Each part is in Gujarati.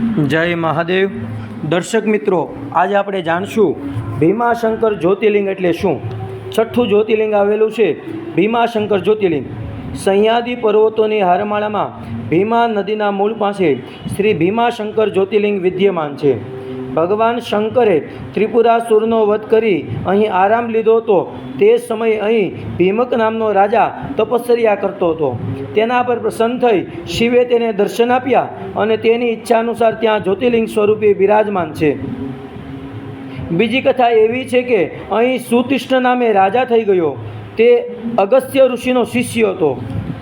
જય મહાદેવ. દર્શક મિત્રો, આજે આપણે જાણશું ભીમાશંકર જ્યોતિર્લિંગ એટલે શું? છઠ્ઠું જ્યોતિર્લિંગ આવેલું છે ભીમાશંકર જ્યોતિર્લિંગ. સહ્યાદી પર્વતોની હારમાળામાં ભીમા નદીના મૂળ પાસે શ્રી ભીમાશંકર જ્યોતિર્લિંગ વિદ્યમાન છે. ભગવાન શંકરે ત્રિપુરાસુરનો વધ કરી અહીં આરામ લીધો હતો. તે સમયે અહીં ભીમક નામનો રાજા તપશ્ચર્યા કરતો હતો. તેના પર પ્રસન્ન થઈ શિવે તેને દર્શન આપ્યા અને તેની ઈચ્છા અનુસાર ત્યાં જ્યોતિર્લિંગ સ્વરૂપે બિરાજમાન છે. બીજી કથા એવી છે કે અહીં સુતિષ્ઠ નામે રાજા થઈ ગયો. તે અગસ્ત્ય ઋષિનો શિષ્ય હતો.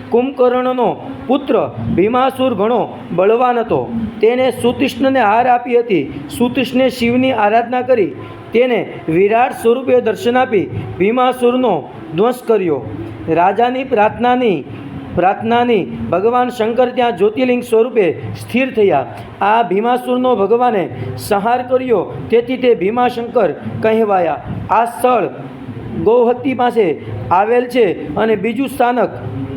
કુંભકર્ણનો પુત્ર ભીમાસુર ઘણો બળવાન હતો. તેને સુતિષ્ણને હાર આપી હતી. સુતિષ્ણે શિવની આરાધના કરી. તેને વિરાટ સ્વરૂપે દર્શન આપી ભીમાસુરનો ધ્વંસ કર્યો. રાજાની પ્રાર્થનાની પ્રાર્થનાની ભગવાન શંકર ત્યાં જ્યોતિર્લિંગ સ્વરૂપે સ્થિર થયા. આ ભીમાસુરનો ભગવાને સંહાર કર્યો. તેથી તે ભીમાશંકર કહેવાયા. આ સ્થળ ગૌહત્તી પાસે આવેલ છે અને બીજું સ્થાનક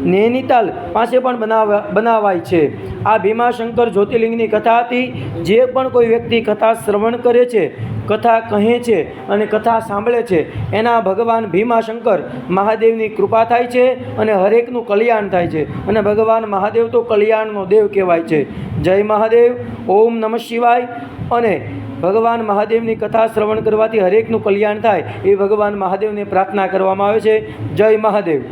નૈનીતાલ પાસે પણ બનાવા બનાવાય છે. આ ભીમાશંકર જ્યોતિર્લિંગની કથા હતી. જે પણ કોઈ વ્યક્તિ કથા શ્રવણ કરે છે, કથા કહે છે અને કથા સાંભળે છે, એના ભગવાન ભીમાશંકર મહાદેવની કૃપા થાય છે અને હરેકનું કલ્યાણ થાય છે. અને ભગવાન મહાદેવ તો કલ્યાણનો દેવ કહેવાય છે. જય મહાદેવ, ઓમ નમઃ શિવાય. અને ભગવાન મહાદેવની કથા શ્રવણ કરવાથી હરેકનું કલ્યાણ થાય, એ ભગવાન મહાદેવને પ્રાર્થના કરવામાં આવે છે. જય મહાદેવ.